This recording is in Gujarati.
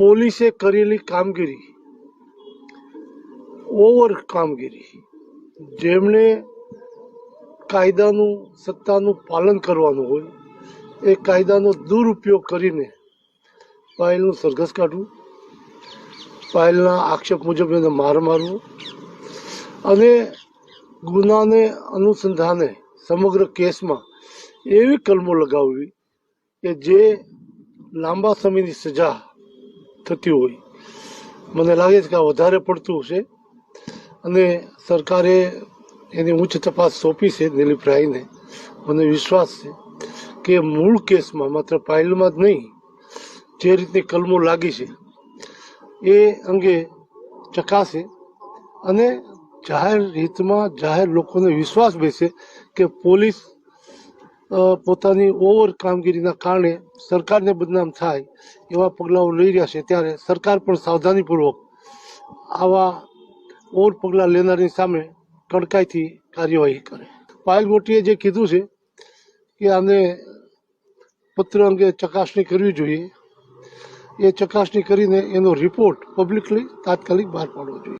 પોલીસે કરેલી કામગીરી, ઓવર કામગીરી જેમણે કાયદાનું, સત્તાનું પાલન કરવાનું હોય, એ કાયદાનો દુરુપયોગ કરીને પાયલનું સરઘસ કાઢવું, પાયલના આક્ષેપ મુજબ એને માર મારવો અને ગુનાને અનુસંધાને સમગ્ર કેસમાં એવી કલમો લગાવવી કે જે લાંબા સમયની સજા થતી હોય. મને લાગે છે કે આ વધારે પડતું છે અને સરકારે એની ઉચ્ચ તપાસ સોંપી છે દિલીપ રાયને. મને વિશ્વાસ છે કે મૂળ કેસમાં માત્ર પાયલમાં જ નહીં, જે રીતની કલમો લાગી છે, એ અંગે ચકાસે અને જાહેર હિતમાં જાહેર લોકોને વિશ્વાસ બેસે કે પોલીસ પોતાની ઓવર કામગીરીના કારણે સરકારને બદનામ થાય એવા પગલાઓ લઈ રહ્યા છે ત્યારે સરકાર પણ સાવધાનીપૂર્વક આવા ઓવર પગલાં લેનારની સામે કડકાઈથી કાર્યવાહી કરે પાયલ મોટીએ જે કીધું છે કે આને પત્ર અંગે ચકાસણી કરવી જોઈએ એ ચકાસણી કરીને એનો રિપોર્ટ પબ્લિકલી તાત્કાલિક બહાર પાડવો જોઈએ